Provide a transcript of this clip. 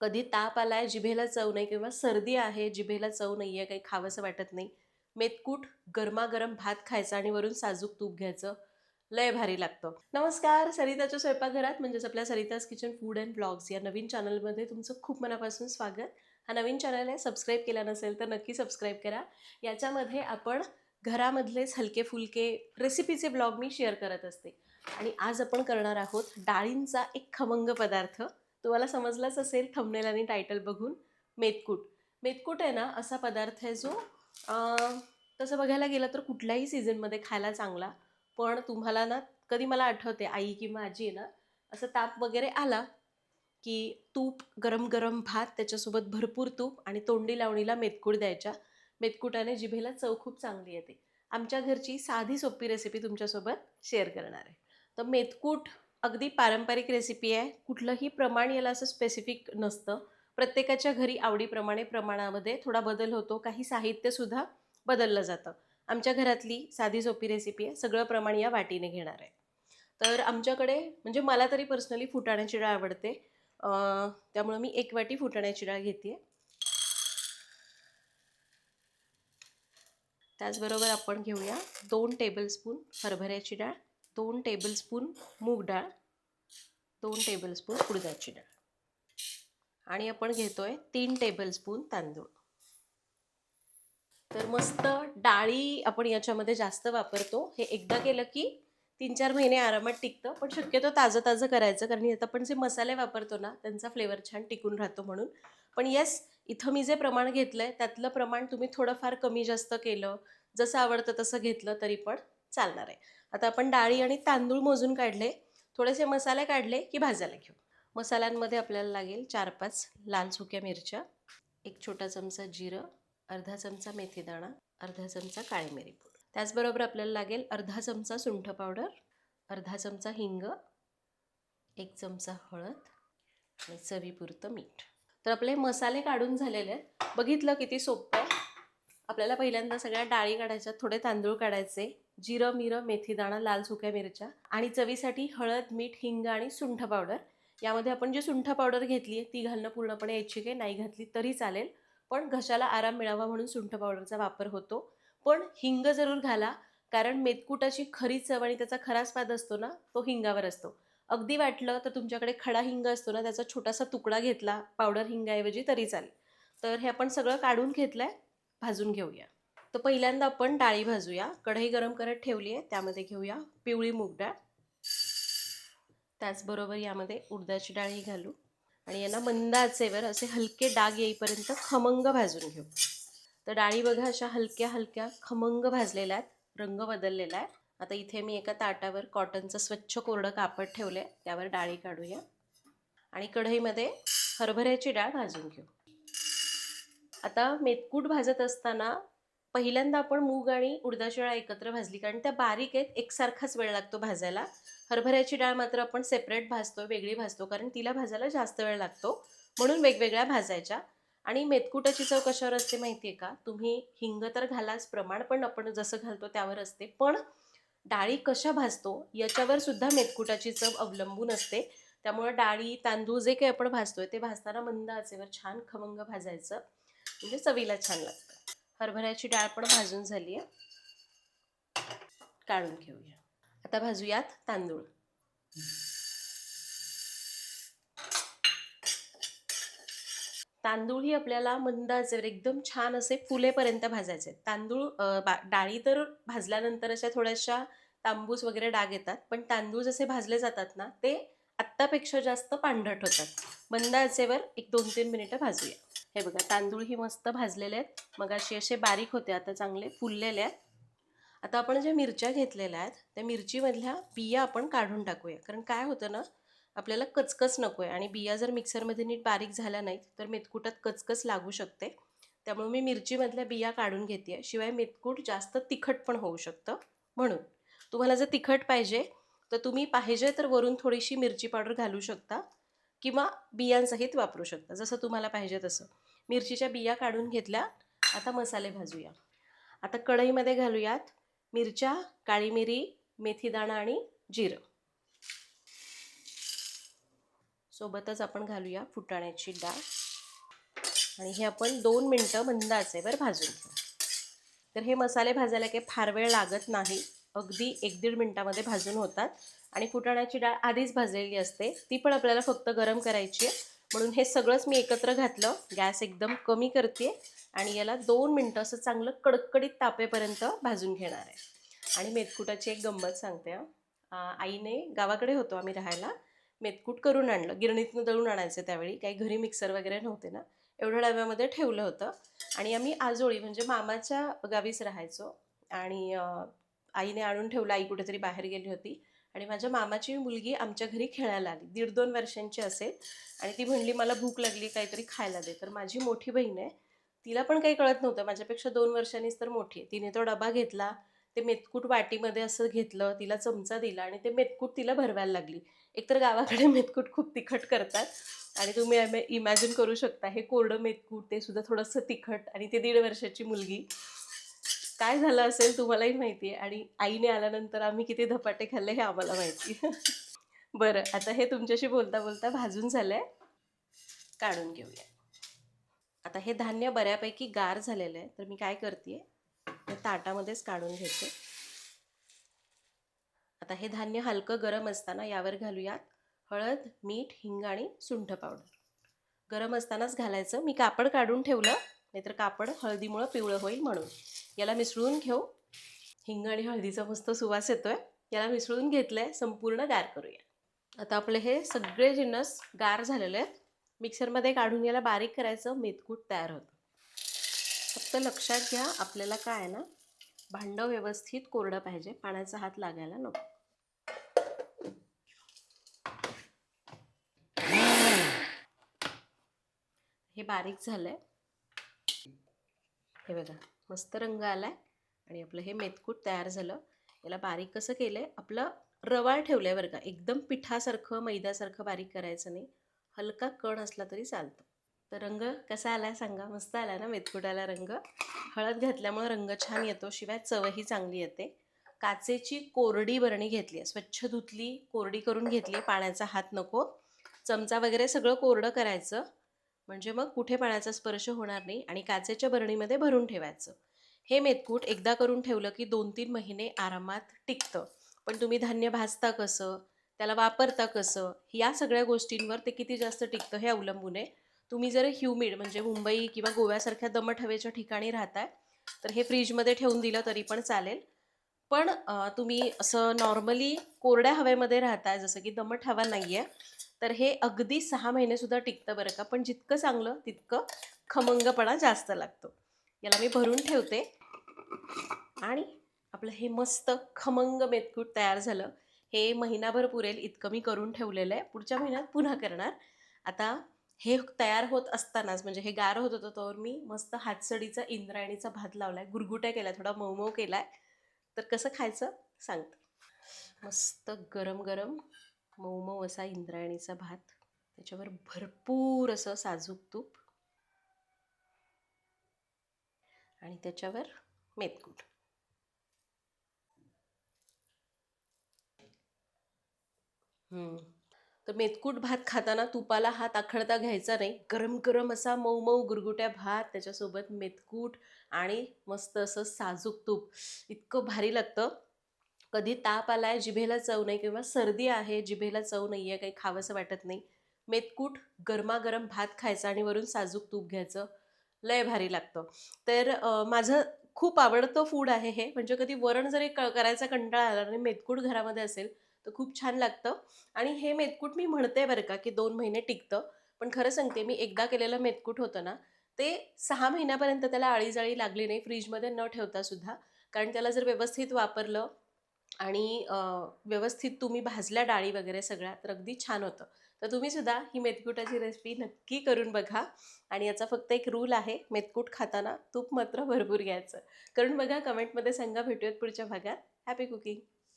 कधी ताप आलाय जिभेला चव नाही किंवा सर्दी आहे जिभेला चव नाही आहे काही खावंसं वाटत नाही. मेतकूट गरमागरम भात खायचा आणि वरून साजूक तूप घ्यायचं. लय भारी लागतं. नमस्कार सरिताच्या स्वयंपाकघरात म्हणजेच आपल्या Sarita's kitchen food and blogs या नवीन चॅनलमध्ये तुमचं खूप मनापासून स्वागत. हा नवीन चॅनल आहे सबस्क्राईब केला नसेल तर नक्की सबस्क्राईब करा. याच्यामध्ये आपण घरामधलेच हलके फुलके रेसिपीचे ब्लॉग मी शेअर करत असते. आणि आज आपण करणार आहोत डाळींचा एक खमंग पदार्थ. तुम्हाला समजलाच असेल थंबनेल आणि टायटल बघून. मेतकूट. मेतकूट आहे ना असा पदार्थ आहे जो तसं बघायला गेलं तर कुठल्याही सीझनमध्ये खायला चांगला पण तुम्हाला ना कधी मला आठवते आई किंवा आजी आहे ना असं ताप वगैरे आला की तूप गरम गरम भात त्याच्यासोबत भरपूर तूप आणि तोंडी लावणीला मेतकूट द्यायच्या. मेतकुटाने जिभेला चव खूप चांगली येते. आमच्या घरची साधी सोपी रेसिपी तुमच्यासोबत शेअर करणार आहे. तर मेतकूट अगदी पारंपरिक रेसिपी आहे. कुठलंही प्रमाण याला असं स्पेसिफिक नसतं. प्रत्येकाच्या घरी आवडीप्रमाणे प्रमाणामध्ये थोडा बदल होतो. काही साहित्यसुद्धा बदललं जातं. आमच्या घरातली साधी सोपी रेसिपी आहे. सगळं प्रमाण या वाटीने घेणार आहे. तर आमच्याकडे म्हणजे मला तरी पर्सनली फुटाण्याची डाळ आवडते. त्यामुळं मी एक वाटी फुटाण्याची डाळ घेते त्याचबरोबर आपण घेऊया दोन टेबलस्पून हरभऱ्याची डाळ दोन टेबलस्पून मूग डाळ दोन टेबलस्पून उडदाची डाळ. आणि आपण घेतो आहे तीन टेबलस्पून तांदूळ. तर मस्त डाळी आपण याच्यामध्ये जास्त वापरतो. हे एकदा केलं की तीन चार महिने आरामात टिकतं पण शक्यतो ताजं ताजं करायचं कारण आता आपण जे मसाले वापरतो ना त्यांचा फ्लेवर छान टिकून राहतो म्हणून. पण येस इथं मी जे प्रमाण घेतलं आहे त्यातलं प्रमाण तुम्ही थोडंफार कमी जास्त केलं जसं आवडतं तसं घेतलं तरी पण चालणार आहे. आता आपण डाळी आणि तांदूळ मोजून काढले. थोडेसे मसाले काढले की भाजायला घेऊ. मसाल्यांमध्ये आपल्याला लागेल चार पाच लाल सुक्या मिरच्या एक छोटा चमचा जिरं अर्धा चमचा मेथीदाणा अर्धा चमचा काळी मिरी पूड. त्याचबरोबर आपल्याला लागेल अर्धा चमचा सुंठ पावडर अर्धा चमचा हिंग एक चमचा हळद आणि चवीपुरतं मीठ. तर आपले मसाले काढून झालेले आहेत. बघितलं किती सोपं. आहे आपल्याला पहिल्यांदा सगळ्या डाळी काढायच्या थोडे तांदूळ काढायचे जिरं मिरं मेथीदाणा लाल सुक्या मिरच्या आणि चवीसाठी हळद मीठ हिंग आणि सुंठ पावडर. यामध्ये आपण जी सुंठ पावडर घेतली आहे ती घालणं पूर्णपणे ऐच्छिक आहे. नाही घातली तरी चालेल. पण घशाला आराम मिळावा म्हणून सुंठ पावडरचा वापर होतो. पण हिंग जरूर घाला कारण मेतकुटाची खरी चव आणि त्याचा खरा स्वाद असतो ना तो हिंगावर असतो. अगदी वाटलं तर तुमच्याकडे खडा हिंग असतो ना त्याचा छोटासा तुकडा घेतला पावडर हिंगाऐवजी तरी चालेल. तर हे आपण सगळं काढून घेतलं आहे भाजून घेऊया. तर पहिल्यांदा आपण डाळी भाजूया. कढई गरम करत ठेवली आहे त्यामध्ये घेऊया पिवळी मूग डाळ. त्याचबरोबर यामध्ये उडदाची डाळही घालू. आणि यांना मंद आचेवर असे हलके डाग येईपर्यंत खमंग भाजून घेऊ. तर डाळी बघा अशा हलक्या हलक्या खमंग भाजलेल्या आहेत. रंग बदललेला आहे. आता इथे मी एका ताटावर कॉटनचं स्वच्छ कोरडं कापड ठेवलं आहे त्यावर डाळी काढूया. आणि कढईमध्ये हरभऱ्याची डाळ भाजून घेऊ. आता मेतकूट भाजत असताना पहिल्यांदा आपण मूग आणि उडदाची डाळ एकत्र भाजली कारण त्या बारीक आहेत एकसारखाच वेळ लागतो भाजायला. हरभऱ्याची डाळ मात्र आपण सेपरेट भाजतो वेगळी भाजतो कारण तिला भाजायला जास्त वेळ लागतो. म्हणून वेगवेगळ्या भाजायच्या. आणि मेतकुटाची चव कशावर असते माहिती आहे का? तुम्ही हिंग तर घालाच प्रमाण पण आपण जसं घालतो त्यावर असते. पण डाळी कशा भाजतो याच्यावर सुद्धा मेतकुटाची चव अवलंबून असते. त्यामुळं डाळी तांदूळ जे काही आपण भाजतोय ते भाजताना मंद आचेवर छान खमंग भाजायचं. म्हणजे चवीला छान लागतं. हरभऱ्याची डाळ पण भाजून झाली आहे. काढून घेऊया. आता भाजूयात तांदूळ. तांदूळ ही आपल्याला मंद आचेवर एकदम छान असे फुलेपर्यंत भाजायचे. तांदूळ बा- डाळी तर भाजल्यानंतर अशा थोड्याशा तांबूस वगैरे डाग येतात पण तांदूळ जसे भाजले जातात ना ते आत्तापेक्षा जास्त पांढरट होतात. मंद आचेवर एक दोन तीन मिनिटं भाजूया. हे बघा तांदूळ ही मस्त भाजलेले आहेत. मग असे असे बारीक होते आता चांगले फुललेले आहेत. आता आपण ज्या मिरच्या घेतलेल्या आहेत त्या मिरचीमधल्या बिया आपण काढून टाकूया. कारण काय होतं ना आपल्याला कचकच नको आहे आणि बिया जर मिक्सरमध्ये नीट बारीक झाल्या नाहीत तर मेतकुटात कचकच लागू शकते. त्यामुळे मी मिरचीमधल्या बिया काढून घेते शिवाय मेतकूट जास्त तिखट पण होऊ शकतं. म्हणून तुम्हाला जर तिखट पाहिजे तर तुम्ही पाहिजे तर वरून थोडीशी मिरची पावडर घालू शकता किंवा बियांसहित वापरू शकता जसं तुम्हाला पाहिजे तसं. मिरचीच्या बिया काढून घेतल्या आता मसाले भाजूया. आता कढईमध्ये घालूयात मिरच्या काळी मिरी मेथीदाणा आणि जिरं. सोबतच आपण घालूया फुटाण्याची डाळ. आणि हे आपण दोन मिनटं मंद बरं भाजून घेऊ. तर हे मसाले भाजायला काही फार वेळ लागत नाही. अगदी एक दीड मिनटामध्ये भाजून होतात. आणि फुटाण्याची डाळ आधीच भाजलेली असते. ती पण आपल्याला फक्त गरम करायची आहे. म्हणून हे सगळंच मी एकत्र घातलं. गॅस एकदम कमी करते आणि याला दोन मिनटं असं चांगलं कडकडीत तापेपर्यंत भाजून घेणार आहे. आणि मेथकुटाची एक गंमत सांगते आईने गावाकडे होतो आम्ही राहायला. मेथकूट करून आणलं. गिरणीतनं दळून आणायचं त्यावेळी. काही घरी मिक्सर वगैरे नव्हते ना. एवढ्या डब्यामध्ये ठेवलं होतं. आणि आम्ही आजोळी म्हणजे मामाच्या गावीच राहायचो. आणि आईने आणून ठेवलं आई कुठेतरी बाहेर गेली होती. आणि माझ्या मामाची मुलगी आमच्या घरी खेळायला आली. दीड दोन वर्षांची असेल. आणि ती म्हणली मला भूक लागली काहीतरी खायला दे. तर माझी मोठी बहीण आहे. तिला पण काही कळत नव्हतं. माझ्यापेक्षा दोन वर्षांनीच तर मोठी आहे. तिने तो डबा घेतला. ते मेतकूट वाटीमध्ये असं घेतलं. तिला चमचा दिला आणि ते मेतकूट तिला भरवायला लागली. एकतर गावाकडे मेतकूट खूप तिखट करतात. आणि तुम्ही इमॅजिन करू शकता हे कोरडं मेतकूट ते सुद्धा थोडंसं तिखट. आणि ते दीड वर्षाची मुलगी. काय झालं असेल तुम्हालाही माहिती आहे आणि आईने आल्यानंतर आम्ही किती धपाटे खाल्ले हे आम्हाला माहिती बरं आता हे तुमच्याशी बोलता बोलता भाजून झालं आहे काढून घेऊया. आता हे धान्य बऱ्यापैकी गार झालेलं आहे तर मी काय करते आहे ताटामध्येच काढून घेते. आता हे धान्य हलकं गरम असताना यावर घालूयात हळद मीठ हिंग आणि सुंठ पावडर. गरम असतानाच घालायचं. मी कापड काढून ठेवलं. नाहीतर कापड हळदीमुळं पिवळं होईल म्हणून. याला मिसळून घेऊ. हिंग आणि हळदीचा मस्त सुवास येतोय. याला मिसळून घेतलं आहे संपूर्ण गार करूया. आता आपले हे सगळे जिन्नस गार झालेले आहेत. मिक्सरमध्ये काढून याला बारीक करायचं. मेथकूट तयार होतं. फक्त लक्षात घ्या आपल्याला काय आहे ना भांडं व्यवस्थित कोरडं पाहिजे. पाण्याचा हात लागायला नको. हे बारीक झालं आहे हे बघा मस्त रंग आलाय. आणि आपलं हे मेथकूट तयार झालं. याला बारीक कसं केलं आहे आपलं रवाळ ठेवलंय बरं का. एकदम पिठासारखं मैद्यासारखं बारीक करायचं नाही. हलका कण असला तरी चालतो. तर रंग कसा आला सांगा? मस्त आला ना मेथकुटाला रंग. हळद घातल्यामुळं रंग छान येतो शिवाय चवही चांगली येते. काचेची कोरडी बरणी घेतली आहे स्वच्छ धुतली कोरडी करून घेतली पाण्याचा हात नको. चमचा वगैरे सगळं कोरडं करायचं. म्हणजे मग कुठे पाण्याचा स्पर्श होणार नाही आणि काचेच्या बरणीमध्ये भरून ठेवायचं. हे मेथकूट एकदा करून ठेवलं की दोन तीन महिने आरामात टिकतं. पण तुम्ही धान्य भाजता कसं? त्याला वापरता कसं? या सगळ्या गोष्टींवर ते किती जास्त टिकतं हे अवलंबून आहे. तुम्ही जर ह्युमिड म्हणजे मुंबई किंवा गोव्यासारख्या दमट हवेच्या ठिकाणी राहताय तर हे फ्रीजमध्ये ठेवून दिलं तरी पण चालेल. पण तुम्ही असं नॉर्मली कोरड्या हवेमध्ये राहताय जसं की दमट हवा नाही आहे तर हे अगदी सहा महिनेसुद्धा टिकतं बरं का. पण जितकं चांगलं तितकं खमंगपणा जास्त लागतो. याला मी भरून ठेवते. आणि आपलं हे मस्त खमंग मेतकूट तयार झालं. हे महिनाभर पुरेल इतकं मी करून ठेवलेलं आहे. पुढच्या महिन्यात पुन्हा करणार. आता हे तयार होत असतानाच म्हणजे हे गार होत होतं तर मी मस्त हातसडीचा इंद्रायणीचा भात लावला आहे गुरगुट्या केला थोडा मऊमऊ केला आहे तर कसं खायचं? सांगतं. मस्त गरम गरम मऊ मऊ असा इंद्रायणीचा भात. त्याच्यावर भरपूर असं साजूक तूप. आणि त्याच्यावर मेथकूट तर मेथकूट भात खाताना तुपाला हात आखडता घ्यायचा नाही. गरम गरम असा मऊ मऊ गुरगुट्या भात. त्याच्यासोबत मेथकूट आणि मस्त असं साजूक तूप. इतकं भारी लागतं. कधी ताप आलाय जिभेला चव नाही किंवा सर्दी आहे जिभेला चव नाही आहे काही खावंसं वाटत नाही. मेतकूट गरमागरम भात खायचा आणि वरून साजूक तूप घ्यायचं. लय भारी लागतं. तर माझं खूप आवडतं फूड आहे हे. म्हणजे कधी वरण जरी क करायचा कंटाळा आला आणि मेतकूट घरामध्ये असेल तर खूप छान लागतं. आणि हे मेतकूट मी म्हणते बरं का की दोन महिने टिकतं. पण खरं सांगते मी एकदा केलेलं मेतकूट होतं ना ते सहा महिन्यापर्यंत त्याला आळीजाळी लागली नाही फ्रीजमध्ये न ठेवता सुद्धा. कारण त्याला जर व्यवस्थित वापरलं आणि व्यवस्थित तुम्ही भाजल्या डाळी वगैरे सगळ्या तर अगदी छान होतं. तर तुम्ही सुद्धा ही मेथकुटाची रेसिपी नक्की करून बघा. आणि याचा फक्त एक रूल आहे मेथकूट खाताना तूप मात्र भरपूर घ्यायचं. करून बघा कमेंटमध्ये सांगा भेटूयात पुढच्या भागात. Happy cooking